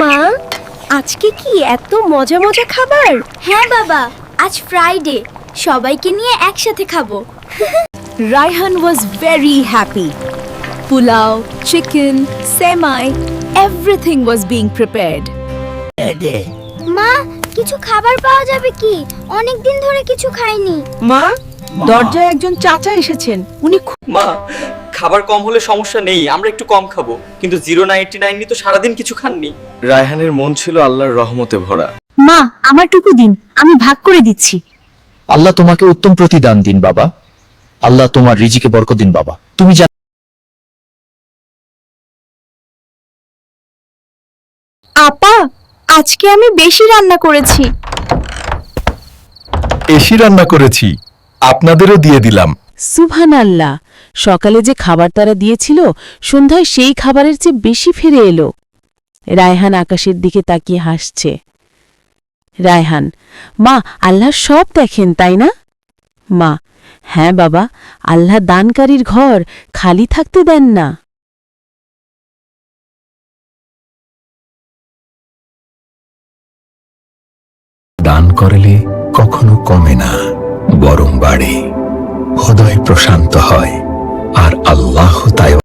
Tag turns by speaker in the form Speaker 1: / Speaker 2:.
Speaker 1: মা আজকে কি এত মজা মজা খাবার?
Speaker 2: হ্যাঁ বাবা আজ ফ্রাইডে সবাইকে নিয়ে একসাথে খাব।
Speaker 1: Raihan was very happy pulao chicken semai everything was being prepared
Speaker 2: মা কিছু খাবার পাওয়া যাবে কি? অনেক দিন ধরে কিছু খাইনি।
Speaker 1: মা? দরজায় একজন চাচা এসেছেন উনি
Speaker 3: মা খাবার কম হলে সমস্যা নেই আমরা একটু কম খাব। কিন্তু জিরো নাইনটি নাইন তো সারাদিন কিছু খাননি। রায়হানের মন ছিল আল্লাহর রহমতে ভরা।
Speaker 1: মা আমারটুকু দিন আমি ভাগ করে দিচ্ছি।
Speaker 4: আল্লাহ তোমাকে উত্তম প্রতিদান দিন বাবা। আল্লাহ তোমার রিজিকে বরকত দিন বাবা। তুমি জানো
Speaker 1: আপা আজকে আমি বেশি রান্না করেছি।
Speaker 5: এসি রান্না করেছি। আপনাদেরও দিয়ে দিলাম।
Speaker 6: সুবহান আল্লাহ সকালে যে খাবার তারা দিয়েছিল সন্ধ্যায় সেই খাবারের চেয়ে বেশি ফিরে এলো। রায়হান আকাশের দিকে তাকিয়ে হাসছে। রায়হান, মা, আল্লাহ সব দেখেন, তাই না? মা হ্যাঁ বাবা, আল্লাহ দানকারীর ঘর, খালি থাকতে দেন না।
Speaker 5: দান করলে কখনো কমে না, বরং বাড়ে। হৃদয় প্রশান্ত হয়, আর আল্লাহ তাই